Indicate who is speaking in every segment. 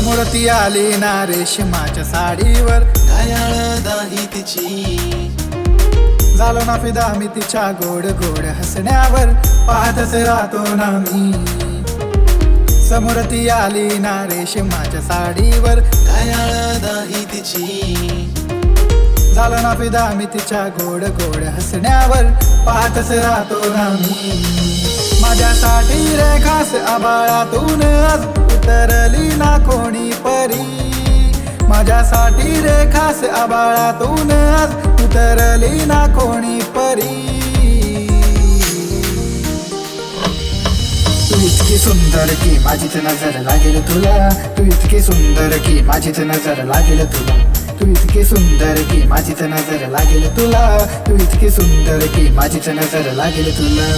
Speaker 1: समोरती आली ना रेशमाच्या साडीवर.
Speaker 2: कायाळ दाही तिची.
Speaker 1: झालो ना फिदा मी तिच्या गोड गोड हसण्यावर. पाहतच राहतो ना मी. समोरती आली ना रेशमाच्या साडीवर.
Speaker 2: कायाळ दाही तिची.
Speaker 1: झालो ना फिदा मी तिच्या गोड गोड हसण्यावर. पाहतच राहतो ना मी. माझ्यासाठी रे खास आबाळातून आज उतरली ना कोणी परी. माझ्यासाठी रे खास आबाळातून आज उतरली ना कोणी परी. तू इतकी सुंदर की माझीच नजर लागेल तुला. तू इतकी सुंदर की माझीच नजर लागेल तुला. तू इतकी सुंदर की माझीच नजर लागेल तुला. तू इतकी सुंदर की माझीच नजर लागेल तुला.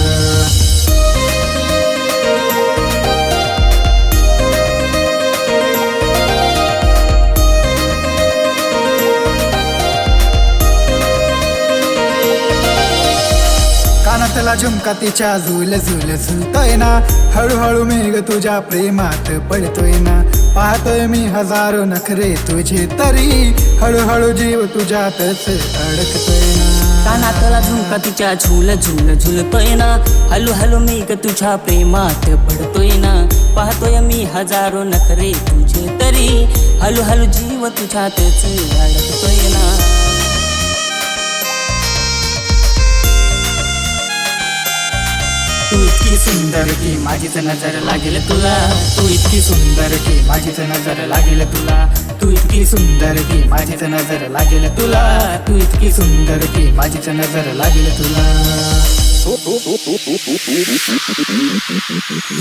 Speaker 1: कानातला झुमका तिच्या झुल झुल झुलतोय ना? हळूहळू मेघ तुझ्या प्रेमात पडतोय ना? पाहतोय मी हजारो नखरे तुझे तरी. हळूहळू जीव तुझ्यातच अडकतोय ना?
Speaker 3: कानातला झुमका तिच्या झुल झुल झुलतोय ना? हलू हलू मी ग तुझ्या प्रेमात पडतोय ना? पाहतोय मी हजारो नखरे तुझे तरी. हलू हलू जीव तुझ्यातच अडकतोय ना?
Speaker 1: सुंदर की माझीच नजर लागेल तुला. तू इतकी सुंदर की माझीच नजर लागेल तुला. तू इतकी सुंदर की माझीच नजर लागेल तुला. तू इतकी सुंदर की माझीच नजर लागेल तुला.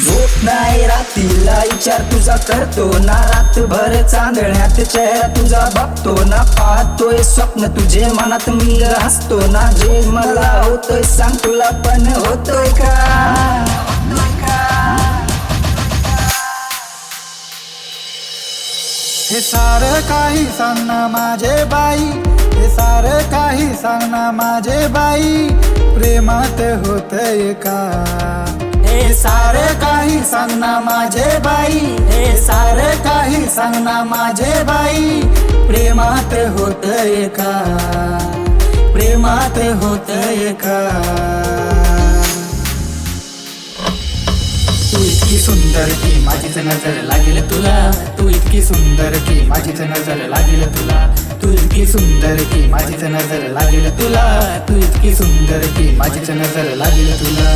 Speaker 4: झोप नाही रात्रीला विचार तुझा करतो ना. रातभर चांदण्यात चेहरा तुझा बघतो ना. पाहतोय स्वप्न तुझे मनात मी हसतो ना. जे मला होतोय सांग तुला पण होतोय का?
Speaker 1: हे सारं काही सांग ना माझे बाई हे सारं काही सांग ना माझे बाई प्रेमात होतय का हे सारं काही सांग ना माझे बाई हे सारं काही सांग ना माझे बाई प्रेमात होतय का प्रेमात होतय का तू इतकी सुंदर की माझीच नजर लागेल तुला. तू इतकी सुंदर की माझीच नजर लागेल तुला. तू इतकी सुंदर की माझीच नजर लागेल तुला. तू इतकी सुंदर की माझीच नजर लागेल तुला.